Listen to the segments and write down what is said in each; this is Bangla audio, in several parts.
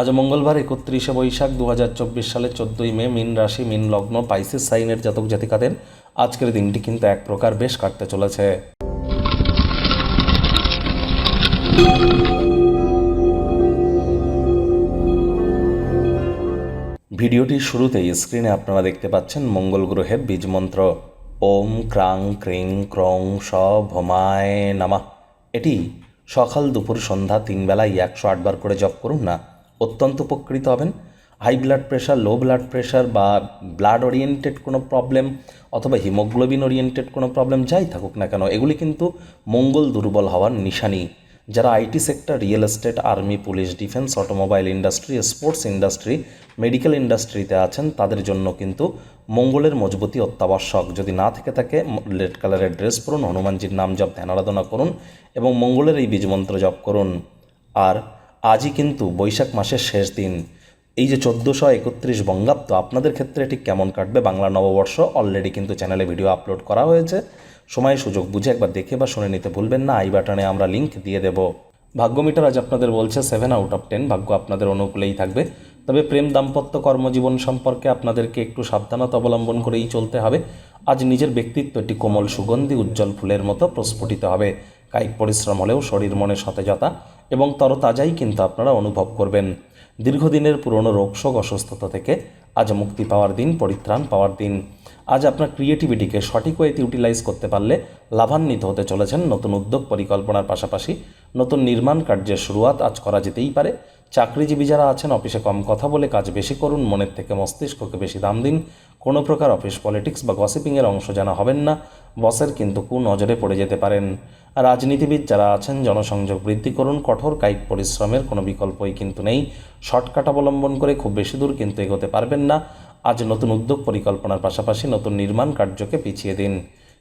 আজ মঙ্গলবার একত্রিশে বৈশাখ দু হাজার চব্বিশ সালের চোদ্দোই মে মিন রাশি, মিন লগ্ন, পাইসিস সাইনের জাতক জাতিকাদের আজকের দিনটি কিন্তু এক প্রকার বেশ কাটতে চলেছে। ভিডিওটির শুরুতেই স্ক্রিনে আপনারা দেখতে পাচ্ছেন মঙ্গল গ্রহের বীজ মন্ত্র। ওম ক্রাং ক্রিং ক্রং স ভমায় নামা। এটি সকাল দুপুর সন্ধ্যা তিন বেলায় একশো আটবার করে জপ করুন না অত্যন্ত উপকৃত হবেন। High blood pressure low blood pressure বা ব্লাড ওরিয়েন্টেড কোনো প্রবলেম অথবা হিমোগ্লোবিন ওরিয়েন্টেড কোনো প্রবলেম যাই থাকুক না কেন, এগুলি কিন্তু মঙ্গল দুর্বল হওয়ার নিশানি। যারা IT sector real estate army police defence automobile industry sports industry medical ইন্ডাস্ট্রিতে আছেন, তাদের জন্য কিন্তু মঙ্গলের মজবুতি অত্যাবশ্যক। যদি না থেকে থাকে রেড কালারের ড্রেস পরুন, হনুমানজির নাম জপ ধ্যান আরাধনা করুন এবং মঙ্গলের এই বীজমন্ত্র জপ করুন। আর আজই কিন্তু বৈশাখ মাসের শেষ দিন। এই যে চোদ্দোশো একত্রিশ বঙ্গাব্দ, আপনাদের ক্ষেত্রে ঠিক কেমন কাটবে? বাংলা নববর্ষ অলরেডি কিন্তু চ্যানেলে ভিডিও আপলোড করা হয়েছে। সময় সুযোগ বুঝে একবার দেখে বা শুনে নিতে ভুলবেন না। আই বাটনে আমরা লিংক দিয়ে দেব। ভাগ্যমিটার আজ আপনাদের বলছে সেভেন আউট অফ টেন ভাগ্য আপনাদের অনুকূলেই থাকবে। তবে প্রেম দাম্পত্য কর্মজীবন সম্পর্কে আপনাদেরকে একটু সাবধানতা অবলম্বন করেই চলতে হবে। আজ নিজের ব্যক্তিত্বটি কোমল সুগন্ধি, উজ্জ্বল ফুলের মতো প্রস্ফুটিত হবে। কায়িক পরিশ্রম হলেও শরীর মনে সতেজতা। এবং তরতাজাই কিন্তু আপনারা অনুভব করবেন। দীর্ঘদিনের পুরনো রোগশোক অসুস্থতা থেকে আজ মুক্তি পাওয়ার দিন, পরিত্রাণ পাওয়ার দিন। আজ আপনার ক্রিয়েটিভিটিকে সঠিক ওয়েতে ইউটিলাইজ করতে পারলে লাভান্বিত হতে চলেছেন নতুন উদ্যোগ পরিকল্পনার পাশাপাশি নতুন নির্মাণ কার্যের শুরুয়াত আজ করা যেতেই পারে। চাকরিজীবী যারা আছেন, অফিসে কম কথা বলে কাজ বেশি করুন, মনের থেকে মস্তিষ্ককে বেশি দাম দিন। কোনো প্রকার অফিস পলিটিক্স বা গসিপিংয়ের অংশ যেন হবেন না, বসের কিন্তু কু নজরে পড়ে যেতে পারেন। রাজনীতিবিদ যারা আছেন, জনসংযোগ বৃদ্ধি করুন, কঠোর কায়িক পরিশ্রমের কোনো বিকল্পই কিন্তু নেই। শর্টকাট অবলম্বন করে খুব বেশি দূর কিন্তু এগোতে পারবেন না। আজ নতুন উদ্যোগ পরিকল্পনার পাশাপাশি নতুন নির্মাণ কার্যকে পিছিয়ে দিন।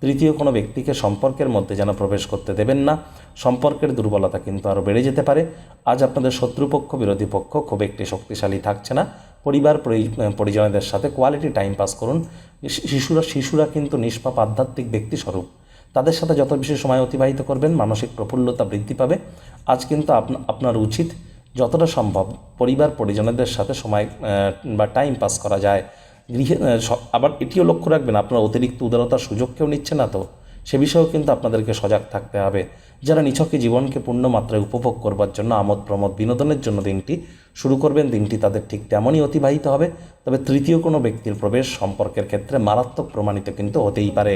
তৃতীয় কোনো ব্যক্তিকে সম্পর্কের মধ্যে যেন প্রবেশ করতে দেবেন না। সম্পর্কের দুর্বলতা কিন্তু আরও বেড়ে যেতে পারে। আজ আপনাদের শত্রুপক্ষ, বিরোধী পক্ষ খুব একটি শক্তিশালী থাকছে না। পরিবার পরিজনদের সাথে কোয়ালিটি টাইম পাস করুন। শিশুরা শিশুরা কিন্তু নিষ্পাপ, আধ্যাত্মিক ব্যক্তিস্বরূপ। তাদের সাথে যত বেশি সময় অতিবাহিত করবেন, মানসিক প্রফুল্লতা বৃদ্ধি পাবে। আজ কিন্তু আপনা- আপনার উচিত যতটা সম্ভব পরিবার, পরিজনদের সাথে সময় বা টাইম পাস করা যায়। গৃহে আবার এটিও লক্ষ্য রাখবেন, আপনার অতিরিক্ত উদারতার সুযোগ কেউ নিচ্ছে না তো। সে বিষয়েও কিন্তু আপনাদেরকে সজাগ থাকতে হবে। যারা নিছকে জীবনকে পূর্ণ মাত্রায় উপভোগ করবার জন্য আমোদ প্রমোদ বিনোদনের জন্য দিনটি শুরু করবেন, দিনটি তাদের ঠিক তেমনই অতিবাহিত হবে। তবে তৃতীয় কোনো ব্যক্তির প্রবেশ সম্পর্কের ক্ষেত্রে মারাত্মক প্রমাণিত কিন্তু হতেই পারে।